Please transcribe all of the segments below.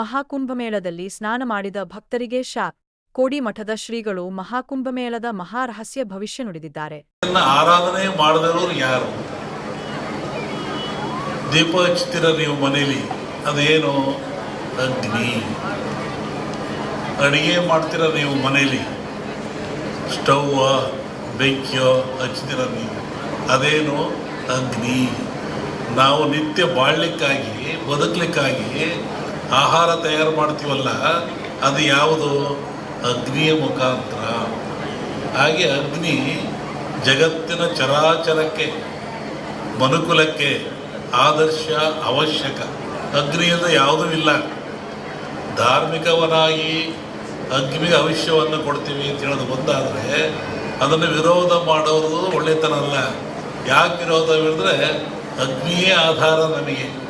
ಮಹಾಕುಂಭಮೇಳದಲ್ಲಿ ಸ್ನಾನ ಮಾಡಿದ ಭಕ್ತರಿಗೆ ಶಾಪ್ ಕೋಡಿ ಮಠದ ಶ್ರೀಗಳು ಮಹಾಕುಂಭಮೇಳದ ಮಹಾರಹಸ್ಯ ಭವಿಷ್ಯ ನುಡಿದಿದ್ದಾರೆ. ಆರಾಧನೆ ಮಾಡದಿರೋರು ಯಾರು? ದೀಪ ಹಚ್ತೀರ ನೀವು ಮನೇಲಿ, ಅದೇನು ಅಗ್ನಿ? ಅಡಿಗೆ ಮಾಡ್ತೀರ ನೀವು ಮನೇಲಿ? ಸ್ಟವ್, ಬೆಂಕಿಯೋ ಹಚ್ತೀರ ನೀವು? ಅದೇನು ಅಗ್ನಿ? ನಾವು ನಿತ್ಯ ಬಾಳ್ಲಿಕ್ಕಾಗಿ, ಬದುಕಲಿಕ್ಕಾಗಿ ಆಹಾರ ತಯಾರು ಮಾಡ್ತೀವಲ್ಲ, ಅದು ಯಾವುದು? ಅಗ್ನಿಯ ಮುಖಾಂತರ. ಹಾಗೆ ಅಗ್ನಿ ಜಗತ್ತಿನ ಚರಾಚರಕ್ಕೆ, ಮನುಕುಲಕ್ಕೆ ಆದರ್ಶ, ಅವಶ್ಯಕ. ಅಗ್ನಿಯಿಂದ ಯಾವುದೂ ಇಲ್ಲ. ಧಾರ್ಮಿಕವನಾಗಿ ಅಗ್ನಿಗೆ ಅವಶ್ಯವನ್ನು ಕೊಡ್ತೀವಿ ಅಂತ ಹೇಳೋದು ಬಂದಾದರೆ ಅದನ್ನು ವಿರೋಧ ಮಾಡೋದು ಒಳ್ಳೆತನ ಅಲ್ಲ. ಯಾಕೆ ವಿರೋಧ ಹೇಳಿದ್ರೆ, ಅಗ್ನಿಯೇ ಆಧಾರ ನಮಗೆ.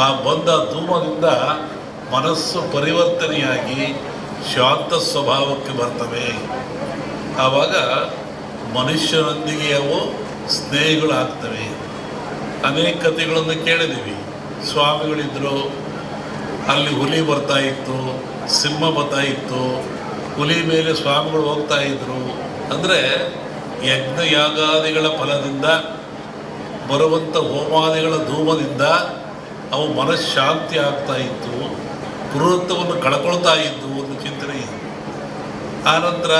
ಆ ಬಂದ ಧೂಮದಿಂದ ಮನಸ್ಸು ಪರಿವರ್ತನೆಯಾಗಿ ಶಾಂತ ಸ್ವಭಾವಕ್ಕೆ ಬರ್ತವೆ. ಆವಾಗ ಮನುಷ್ಯನೊಂದಿಗೆ ಅವು ಸ್ನೇಹಿಗಳಾಗ್ತವೆ. ಅನೇಕ ಕಥೆಗಳನ್ನು ಕೇಳಿದ್ದೀವಿ ಸ್ವಾಮಿಗಳಿದ್ದರು ಅಲ್ಲಿ ಹುಲಿ ಬರ್ತಾ ಇತ್ತು, ಸಿಂಹ ಬರ್ತಾ ಇತ್ತು, ಹುಲಿ ಮೇಲೆ ಸ್ವಾಮಿಗಳು ಹೋಗ್ತಾ ಇದ್ರು. ಅಂದರೆ ಯಜ್ಞ ಯಾಗಾದಿಗಳ ಫಲದಿಂದ ಬರುವಂಥ ಹೋಮಾದಿಗಳ ಧೂಮದಿಂದ ಅವು ಮನಃಶಾಂತಿ ಆಗ್ತಾ ಇತ್ತು ಕ್ರೂರತ್ವವನ್ನು ಕಳ್ಕೊಳ್ತಾ ಇದ್ದು ಒಂದು ಚಿಂತನೆ ಇದೆ. ಆನಂತರ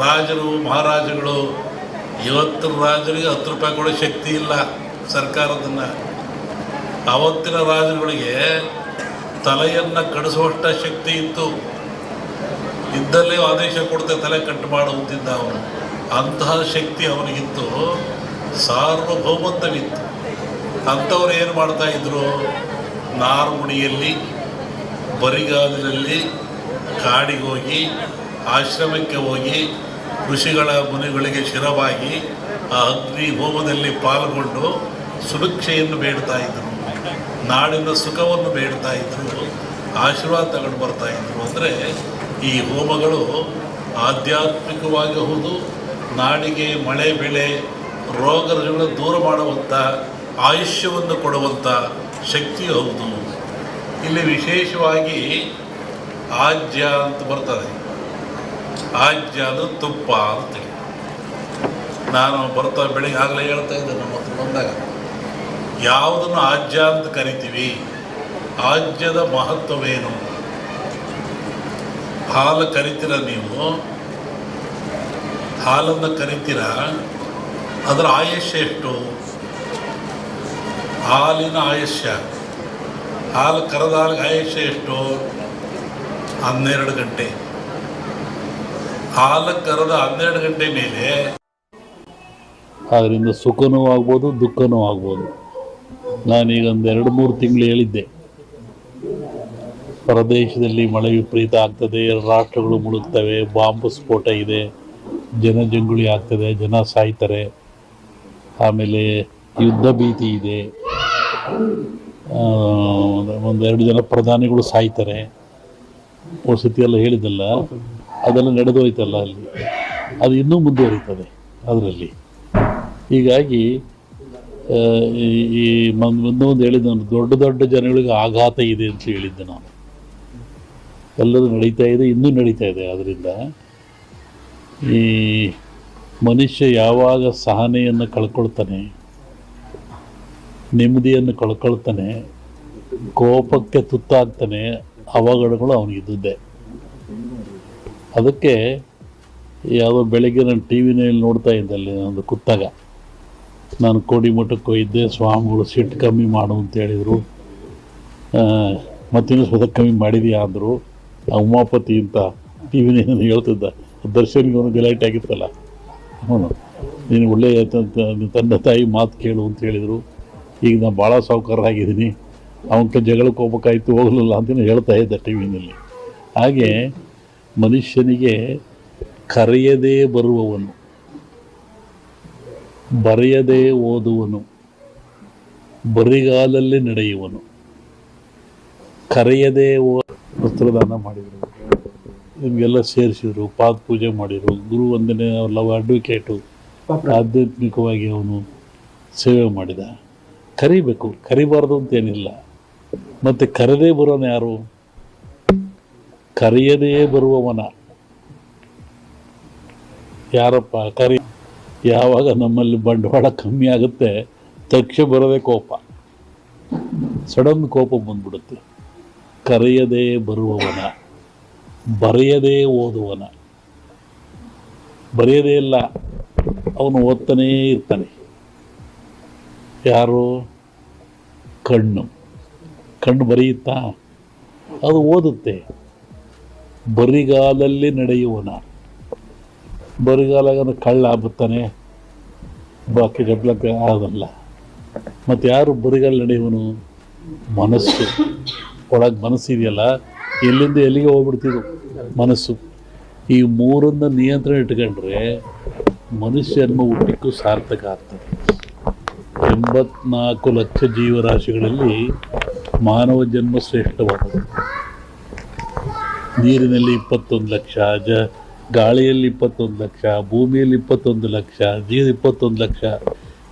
ರಾಜರು ಮಹಾರಾಜಗಳು ಇವತ್ತಿನ ರಾಜರಿಗೆ ಹತ್ತು ರೂಪಾಯಿ ಕೊಡೋ ಶಕ್ತಿ ಇಲ್ಲ ಸರ್ಕಾರದನ್ನು. ಅವತ್ತಿನ ರಾಜರುಗಳಿಗೆ ತಲೆಯನ್ನು ಕಡಿಸುವಷ್ಟ ಶಕ್ತಿ ಇತ್ತು. ಇದ್ದಲ್ಲೇ ಆದೇಶ ಕೊಡ್ತೆ ತಲೆ ಕಟ್ಟು ಮಾಡುವಂತಿದ್ದ ಅವನು. ಅಂತಹ ಶಕ್ತಿ ಅವನಿಗಿತ್ತು. ಸಾರ್ವಭೌಮತ್ವವಿತ್ತು. ಅಂಥವ್ರು ಏನು ಮಾಡ್ತಾ ಇದ್ರು? ನಾರುಮುಡಿಯಲ್ಲಿ, ಬರಿಗಾಲಿನಲ್ಲಿ ಕಾಡಿಗೆ ಹೋಗಿ, ಆಶ್ರಮಕ್ಕೆ ಹೋಗಿ, ಋಷಿಗಳ ಮುನಿಗಳಿಗೆ ಶಿರವಾಗಿ ಆ ಅಗ್ನಿ ಹೋಮದಲ್ಲಿ ಪಾಲ್ಗೊಂಡು ಸುಭಿಕ್ಷೆಯನ್ನು ಬೇಡ್ತಾ ಇದ್ರು. ನಾಡಿನ ಸುಖವನ್ನು ಬೇಡ್ತಾ ಇದ್ರು. ಆಶೀರ್ವಾದ ತಗೊಂಡು ಬರ್ತಾ ಇದ್ರು. ಅಂದರೆ ಈ ಹೋಮಗಳು ಆಧ್ಯಾತ್ಮಿಕವಾಗಿ ಹೌದು. ನಾಡಿಗೆ ಮಳೆ, ಬೆಳೆ ರೋಗ ರುಜಿನಗಳನ್ನು ದೂರ ಮಾಡುವಂಥ ಆಯುಷ್ಯವನ್ನು ಕೊಡುವಂಥ ಶಕ್ತಿ ಹೌದು. ಇಲ್ಲಿ ವಿಶೇಷವಾಗಿ ಆಜ್ಯ ಅಂತ ಬರ್ತದೆ. ಆಜ್ಯ ಅದು ತುಪ್ಪ ಅಂತ ನಾನು ಬರ್ತಾ ಬೆಳಿಗ್ಗೆ ಆಗಲೇ ಹೇಳ್ತಾ ಇದ್ದೆ ನಮ್ಮ ಹತ್ರ ಬಂದಾಗ. ಯಾವುದನ್ನು ಆಜ್ಯ ಅಂತ ಕರಿತೀವಿ? ಆಜ್ಯದ ಮಹತ್ವವೇನು? ಹಾಲು ಕರಿತೀರ ನೀವು? ಹಾಲನ್ನು ಕರಿತೀರ? ಅದರ ಆಯುಷ್ಯ ಎಷ್ಟು? ಹಾಲಿನ ಆಯುಷ್ಯ ಹಾಲು ಕರೆದ ಹಾಲಿಗೆ ಆಯುಷ್ಯ ಎಷ್ಟು? ಹನ್ನೆರಡು ಗಂಟೆ. ಹಾಲು ಕರೆದ ಹನ್ನೆರಡು ಗಂಟೆ ಮೇಲೆ. ಅದರಿಂದ ಸುಖನೂ ಆಗ್ಬೋದು, ದುಃಖನೂ ಆಗ್ಬೋದು. ನಾನೀಗ ಒಂದು ಎರಡು ಮೂರು ತಿಂಗಳು ಹೇಳಿದ್ದೆ. ಪ್ರದೇಶದಲ್ಲಿ ಮಳೆ ವಿಪರೀತ ಆಗ್ತದೆ ರಾಷ್ಟ್ರಗಳು ಮುಳುಗ್ತವೆ, ಬಾಂಬ್ ಸ್ಫೋಟ ಇದೆ ಜನಜಂಗುಳಿ ಆಗ್ತದೆ, ಜನ ಸಾಯ್ತಾರೆ. ಆಮೇಲೆ ಯುದ್ಧ ಭೀತಿ ಇದೆ. ಒಂದೆರಡು ಜನ ಪ್ರಧಾನಿಗಳು ಸಾಯ್ತಾರೆ. ವಸತಿ ಎಲ್ಲ ಹೇಳಿದಲ್ಲ ಅದೆಲ್ಲ ನಡೆದೋಯ್ತಲ್ಲ ಅಲ್ಲಿ. ಅದು ಇನ್ನೂ ಮುಂದುವರಿತದೆ ಅದರಲ್ಲಿ. ಹೀಗಾಗಿ ಈ- ಮೊನ್ನೆ ಒಂದು ಹೇಳಿದ್ದೆ ನಾನು, ದೊಡ್ಡ ದೊಡ್ಡ ಜನಗಳಿಗೆ ಆಘಾತ ಇದೆ ಅಂತ ಹೇಳಿದ್ದೆ ನಾನು. ಎಲ್ಲರೂ ನಡೀತಾ ಇದೆ, ಇನ್ನೂ ನಡೀತಾ ಇದೆ. ಅದರಿಂದ ಈ ಮನುಷ್ಯ ಯಾವಾಗ ಸಹನೆಯನ್ನು ಕಳ್ಕೊಳ್ತಾನೆ ನೆಮ್ಮದಿಯನ್ನು ಕಳ್ಕೊಳ್ತಾನೆ, ಕೋಪಕ್ಕೆ ತುತ್ತಾಗ್ತಾನೆ, ಅವಘಡಗಳು ಅವನಿಗಿದ್ದೇ ಅದಕ್ಕೆ ಯಾವುದೋ ಬೆಳಗ್ಗೆ ನಾನು ಟಿ ವಿನಲ್ಲಿ ನೋಡ್ತಾ ಇದ್ದೆ ಅಲ್ಲಿ ಒಂದು ಕುತ್ತಾಗ. ನಾನು ಕೋಡಿಮಠಕ್ಕೆ ಹೋಗಿದ್ದೆ, ಸ್ವಾಮಿಗಳು ಸಿಟ್ಟು ಕಮ್ಮಿ ಮಾಡು ಅಂತ ಹೇಳಿದರು. ಮತ್ತಿನ್ನೂ ಸ್ವತಃ ಕಮ್ಮಿ ಮಾಡಿದೀಯಾ ಅಂದರು. ಆ ಉಮಾಪತಿ ಅಂತ ಟಿ ವಿನಲ್ಲಿ ಹೇಳ್ತಿದ್ದ, ದರ್ಶನ್ಗೆ ಅವನು ಗಲಾಟೆ ಆಗಿತ್ತಲ್ಲ. ಅವನು, ನೀನು ಒಳ್ಳೆಯ ತಂದೆ ತಾಯಿ ಮಾತು ಕೇಳು ಅಂತ ಹೇಳಿದರು. ಈಗ ನಾನು ಭಾಳ ಸಾವುಕಾರರಾಗಿದ್ದೀನಿ. ಅವನ ಜಗಳಕ್ಕೆ ಹೋಗ್ಬೇಕಾಯ್ತು ಹೋಗಲಿಲ್ಲ ಅಂತ ಹೇಳ್ತಾ ಇದ್ದೆ ಟಿ ವಿನಲ್ಲಿ. ಹಾಗೆ ಮನುಷ್ಯನಿಗೆ ಕರೆಯದೇ ಬರುವವನು ಬರೆಯದೇ ಓದುವನು ಬರಿಗಾಲಲ್ಲಿ ನಡೆಯುವನು ಕರೆಯದೇ ಓ ವಸ್ತ್ರದಾನ ಮಾಡಿದರು ನಿಮಗೆಲ್ಲ ಸೇರಿಸಿದರು ಪಾದ ಪೂಜೆ ಮಾಡಿದರು ಗುರು ವಂದನೆ ಲವ್ ಅಡ್ವೊಕೇಟು ಆಧ್ಯಾತ್ಮಿಕವಾಗಿ ಅವನು ಸೇವೆ ಮಾಡಿದ. ಕರಿಬೇಕು, ಕರಿಬಾರ್ದು ಅಂತೇನಿಲ್ಲ. ಮತ್ತು ಕರೆದೇ ಬರೋನು ಯಾರು? ಕರೆಯದೇ ಬರುವವನ. ಯಾರಪ್ಪ ಕರಿ? ಯಾವಾಗ ನಮ್ಮಲ್ಲಿ ಬಂಡವಾಳ ಕಮ್ಮಿ ಆಗುತ್ತೆ, ತಕ್ಷಣ ಬರೋದೇ ಕೋಪ. ಸಡನ್ ಕೋಪ ಬಂದ್ಬಿಡುತ್ತೆ. ಕರೆಯದೇ ಬರುವವನ. ಬರೆಯದೇ ಓದುವನ ಬರೆಯದೇ ಇಲ್ಲ, ಅವನು ಓದ್ತಾನೇ ಇರ್ತಾನೆ. ಯಾರು? ಕಣ್ಣು. ಕಣ್ಣು ಬರೆಯುತ್ತಾ? ಅದು ಓದುತ್ತೆ. ಬರಿಗಾಲಲ್ಲಿ ನಡೆಯುವನ. ಬರಿಗಾಲಾಗ ಕಳ್ಳ ಬರ್ತಾನೆ ಬಾಕಿ ಗಡ್ಲಕ್ಕೆ ಆಗಲ್ಲ. ಮತ್ತು ಯಾರು ಬರಿಗಾಲ ನಡೆಯುವನು? ಮನಸ್ಸು. ಒಳಗೆ ಮನಸ್ಸಿದೆಯಲ್ಲ ಎಲ್ಲಿಂದ ಎಲ್ಲಿಗೆ ಹೋಗ್ಬಿಡ್ತಿದ್ರು ಮನಸ್ಸು. ಈ ಮೂರನ್ನು ನಿಯಂತ್ರಣ ಇಟ್ಕೊಂಡ್ರೆ ಮನುಷ್ಯನ ಹುಟ್ಟಿಕ್ಕೂ ಸಾರ್ಥಕ ಆಗ್ತದೆ. ಎಂಬತ್ನಾಲ್ಕು ಲಕ್ಷ ಜೀವರಾಶಿಗಳಲ್ಲಿ ಮಾನವ ಜನ್ಮ ಶ್ರೇಷ್ಠವಾದದ್ದು. ನೀರಿನಲ್ಲಿ ಇಪ್ಪತ್ತೊಂದು ಲಕ್ಷ, ಜ, ಗಾಳಿಯಲ್ಲಿ ಇಪ್ಪತ್ತೊಂದು ಲಕ್ಷ, ಭೂಮಿಯಲ್ಲಿ ಇಪ್ಪತ್ತೊಂದು ಲಕ್ಷ ಜೀವ ಇಪ್ಪತ್ತೊಂದು ಲಕ್ಷ,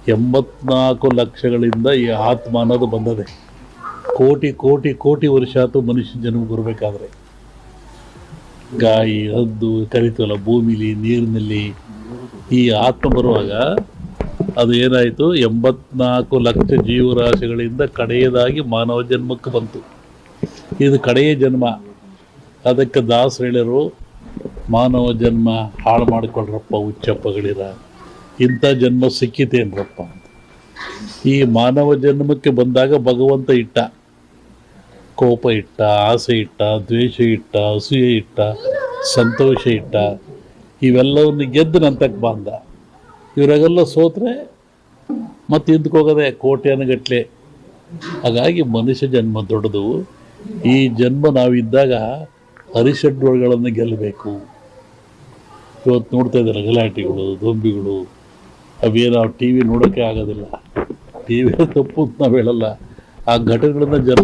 ಎಂಬತ್ನಾಲ್ಕು ಲಕ್ಷಗಳಿಂದ ಈ ಆತ್ಮ ಅನ್ನೋದು ಬಂದದೆ. ಕೋಟಿ ಕೋಟಿ ಕೋಟಿ ವರ್ಷ ಆತು ಮನುಷ್ಯ ಜನ್ಮ ಬರಬೇಕಾದ್ರೆ. ಗಾಯಿ, ಹದ್ದು ಕರಿತಲ್ಲ ಭೂಮಿಲಿ, ನೀರಿನಲ್ಲಿ ಈ ಆತ್ಮ ಬರುವಾಗ ಅದು ಏನಾಯಿತು? ಎಂಬತ್ನಾಲ್ಕು ಲಕ್ಷ ಜೀವರಾಶಿಗಳಿಂದ ಕಡೆಯದಾಗಿ ಮಾನವ ಜನ್ಮಕ್ಕೆ ಬಂತು. ಇದು ಕಡೆಯ ಜನ್ಮ. ಅದಕ್ಕೆ ದಾಸ್ ಹೇಳಿರು ಮಾನವ ಜನ್ಮ ಹಾಳು ಮಾಡಿಕೊಳ್ರಪ್ಪ ಉಚ್ಚಪ್ಪಗಳಿರ ಇಂಥ ಜನ್ಮ ಸಿಕ್ಕಿತೇನ್ರಪ್ಪ ಈ ಮಾನವ ಜನ್ಮಕ್ಕೆ ಬಂದಾಗ ಭಗವಂತ ಇಟ್ಟ. ಕೋಪ ಇಟ್ಟ, ಆಸೆ ಇಟ್ಟ, ದ್ವೇಷ ಇಟ್ಟ, ಅಸೂಯೆ ಇಟ್ಟ, ಸಂತೋಷ ಇಟ್ಟ. ಇವೆಲ್ಲವನ್ನು ಗೆದ್ದು ನಂತಕ್ಕೆ ಬಂದ. ಇವರಾಗೆಲ್ಲ ಸೋತ್ರೆ ಮತ್ತೆ ಹಿಂದಕ್ಕೆ ಹೋಗೋದೆ? ಕೋಟ್ಯಾನುಗಟ್ಲೆ ಹಾಗಾಗಿ ಮನುಷ್ಯ ಜನ್ಮ ದೊಡ್ಡದು. ಈ ಜನ್ಮ ನಾವಿದ್ದಾಗ ಅರಿಷಡ್ಗಳನ್ನು ಗೆಲ್ಲಬೇಕು ಇವತ್ತು ನೋಡ್ತಾ ಇದ್ದಾರೆ ಗಲಾಟೆಗಳು ದೊಂಬಿಗಳು ಅವೇನು ನಾವು ಟಿ ವಿ ನೋಡೋಕ್ಕೆ ಆಗೋದಿಲ್ಲ. ಟಿ ವಿ ತಪ್ಪು ನಾವು ಹೇಳಲ್ಲ. ಆ ಘಟನೆಗಳನ್ನ ಜನ